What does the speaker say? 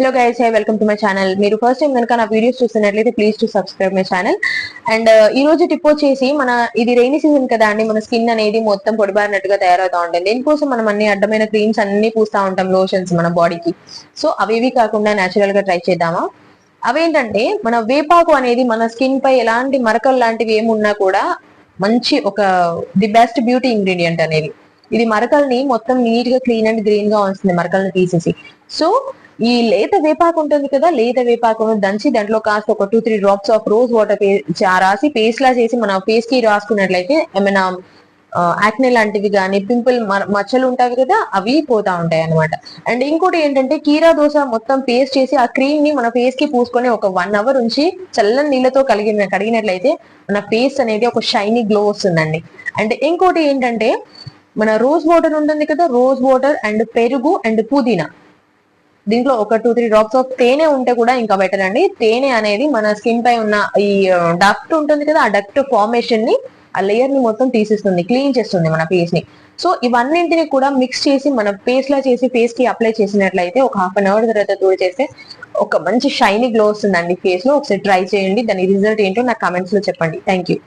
Hello guys hi welcome to my channel మీరు first time కనుక నా వీడియోస్ చూస్తున్నట్లయితే please to subscribe my channel and ఈ రోజు టిప్ వచ్చేసి మన ఇది రెయినీ సీజన్ కదా అండి మన స్కిన్ అనేది మొత్తం పొడిబారినట్టుగా తయారవుతా ఉంటుంది. దీనికోసం మనం అన్ని అడ్డమైన క్రీమ్స్ అన్ని పూస్తా ఉంటాం లోషన్స్ మన బాడీకి సో అవేవి కాకుండా నేచురల్గా ట్రై చేద్దామా? అవేంటంటే మన వేపాకు అనేది మన స్కిన్ పై ఎలాంటి మరకలు లాంటివి ఏమున్నా కూడా మంచి ఒక ది బెస్ట్ బ్యూటీ ఇంగ్రీడియంట్ అనేది. ఇది మరకల్ని మొత్తం నీట్గా క్లీన్ అండ్ గ్రీన్గా ఉంచుతుంది మరకల్ని తీసేసి. సో ఈ లేత వేపాకు ఉంటుంది కదా లేత వేపాకును దంచి దాంట్లో కాస్త ఒక two three drops of rose water రాసి పేస్ట్ లా చేసి మన ఫేస్కి రాసుకున్నట్లయితే ఏమైనా యాక్నే లాంటివి కానీ పింపుల్ మచ్చలు ఉంటాయి కదా అవి పోతా ఉంటాయి అనమాట అండ్ ఇంకోటి ఏంటంటే కీరా దోశ మొత్తం పేస్ట్ చేసి ఆ క్రీమ్ని మన ఫేస్కి పూసుకొని ఒక వన్ అవర్ ఉంచి చల్లని నీళ్ళతో కలిగిన కడిగినట్లయితే మన ఫేస్ అనేది ఒక షైనీ గ్లో వస్తుందండి. అండ్ ఇంకోటి ఏంటంటే మన రోజ్ వాటర్ ఉంటుంది కదా రోజ్ వాటర్ అండ్ పెరుగు అండ్ పుదీనా. దీంట్లో ఒక టూ త్రీ డ్రాప్స్ ఆఫ్ తేనె ఉంటే కూడా ఇంకా బెటర్ అండి. తేనె అనేది మన స్కిన్ పై ఉన్న ఈ డక్ట్ ఉంటుంది కదా ఆ డక్ట్ ఫార్మేషన్ని ఆ లేయర్ని మొత్తం తీసేస్తుంది క్లీన్ చేస్తుంది మన ఫేస్ని. సో ఇవన్నింటిని కూడా మిక్స్ చేసి మన ఫేస్ లా చేసి ఫేస్కి అప్లై చేసినట్లయితే ఒక హాఫ్ అన్ అవర్ తర్వాత తోడు చేస్తే ఒక మంచి షైనీ గ్లో వస్తుందండి ఫేస్లో. ఒకసారి ట్రై చేయండి దాని రిజల్ట్ ఏంటో నాకు కామెంట్స్లో చెప్పండి. Thank you